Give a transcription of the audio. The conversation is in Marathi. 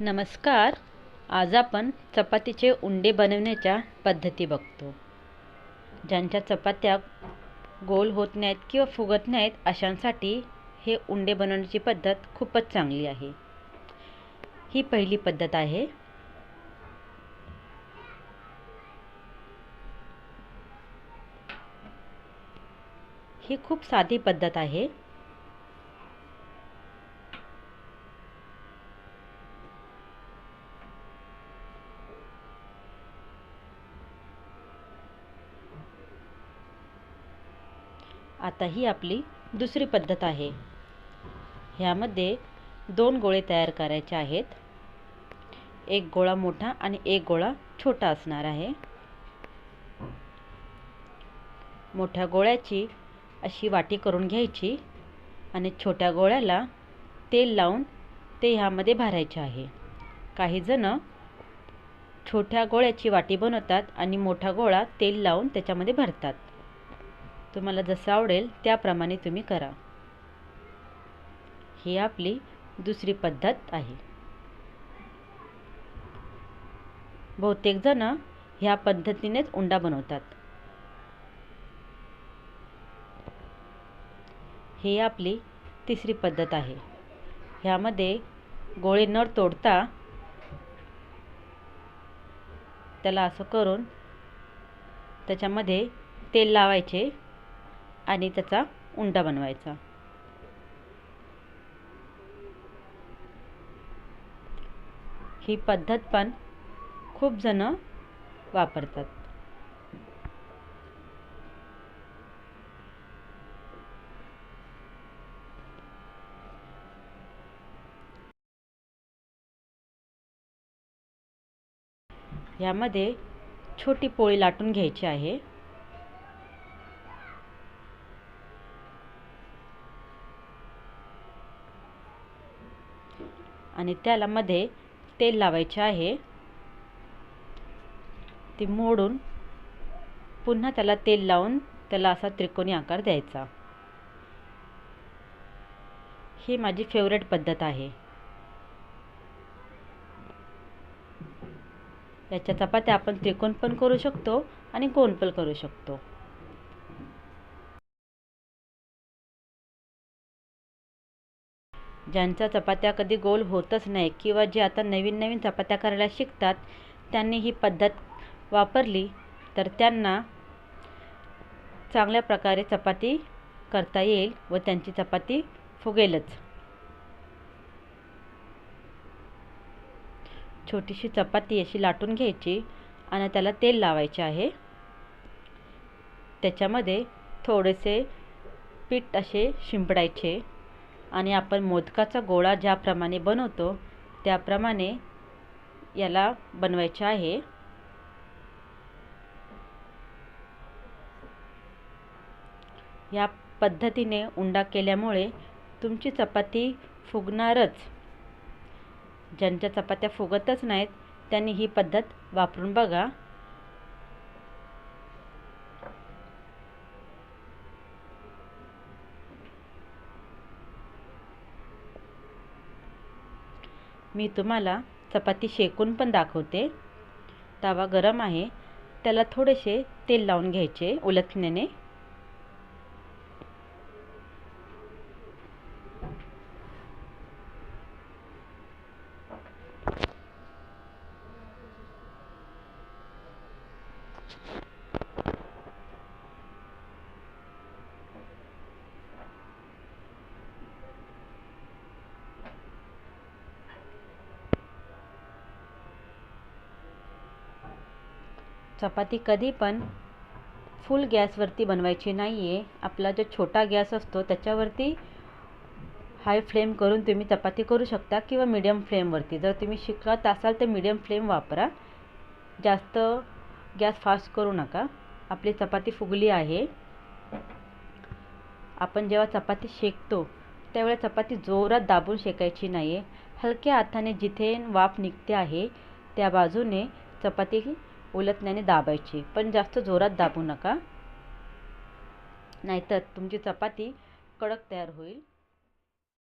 नमस्कार. आज आपण चपातीचे उंडे बनवण्याच्या पद्धती बघतो. ज्यांच्या चपात्या गोल होत नाहीत किंवा फुगत नाहीत अशांसाठी हे उंडे बनवण्याची पद्धत खूपच चांगली आहे. ही पहिली पद्धत आहे. ही खूप साधी पद्धत आहे. आता ही आपली दुसरी पद्धत आहे. ह्यामध्ये दोन गोळे तयार करायचे आहेत. एक गोळा मोठा आणि एक गोळा छोटा असणार आहे. मोठ्या गोळ्याची अशी वाटी करून घ्यायची आणि छोट्या गोळ्याला तेल लावून ते ह्यामध्ये भरायचे आहे. काही जण छोट्या गोळ्याची वाटी बनवतात आणि मोठा गोळा तेल लावून त्याच्यामध्ये भरतात. तुम्हाला जसं आवडेल त्याप्रमाणे तुम्ही करा. ही आपली दुसरी पद्धत आहे. बहुतेक जण ह्या पद्धतीनेच उंडा बनवतात. ही आपली तिसरी पद्धत आहे. ह्यामध्ये गोळे न तोडता त्याला असं करून त्याच्यामध्ये तेल लावायचे. आणि त्याचा उंडा बनवायचा. ही पद्धत पण खूप जण वापरतात. यामध्ये छोटी पोळी लाटून घ्यायची आहे. आणि त्याला मध्ये तेल लावायचे आहे. ती मोडून पुन्हा त्याला तेल लावून त्याला असा त्रिकोणी आकार द्यायचा. ही माझी फेवरेट पद्धत आहे. याच्या चपात्या आपण त्रिकोण पण करू शकतो आणि गोल पण करू शकतो. ज्यांच्या चपात्या कधी गोल होतच नाही किंवा जे आता नवीन नवीन चपात्या करायला शिकतात त्यांनी ही पद्धत वापरली तर त्यांना चांगल्या प्रकारे चपाती करता येईल व त्यांची चपाती फुगेलच. छोटीशी चपाती अशी लाटून घ्यायची आणि त्याला तेल लावायचे आहे. त्याच्यामध्ये थोडेसे पीठ असे शिंपडायचे. आणि आपण मोदकाचा गोळा ज्याप्रमाणे बनवतो त्याप्रमाणे याला बनवायचे आहे. या पद्धतीने उंडा केल्यामुळे तुमची चपाती फुगणारच. ज्यांच्या चपात्या फुगतच नाहीत त्यांनी ही पद्धत वापरून बघा. मी तुम्हाला चपाती शेकून पण दाखवते. तवा गरम आहे. त्याला थोडेसे तेल लावून घ्यायचे उलथण्याने चपाती कधी पण फुल गॅसवरती बनवायची नाही आहे आपला जो छोटा गॅस असतो त्याच्यावरती हाय फ्लेम करून तुम्ही चपाती करू शकता किंवा मीडियम फ्लेमवरती जर तुम्ही शिकत असाल तर मीडियम फ्लेम वापरा. जास्त गॅस फास्ट करू नका. आपली चपाती फुगली आहे. आपण जेव्हा चपाती शेकतो त्यावेळेस चपाती जोरात दाबून शेकायची नाही आहे हलक्या हाताने जिथे वाफ निघते आहे त्या बाजूने चपाती उलटण्याने दाबायची. पण जास्त जोरात दाबू नका. नाहीतर तुमची चपाती कडक तयार होईल.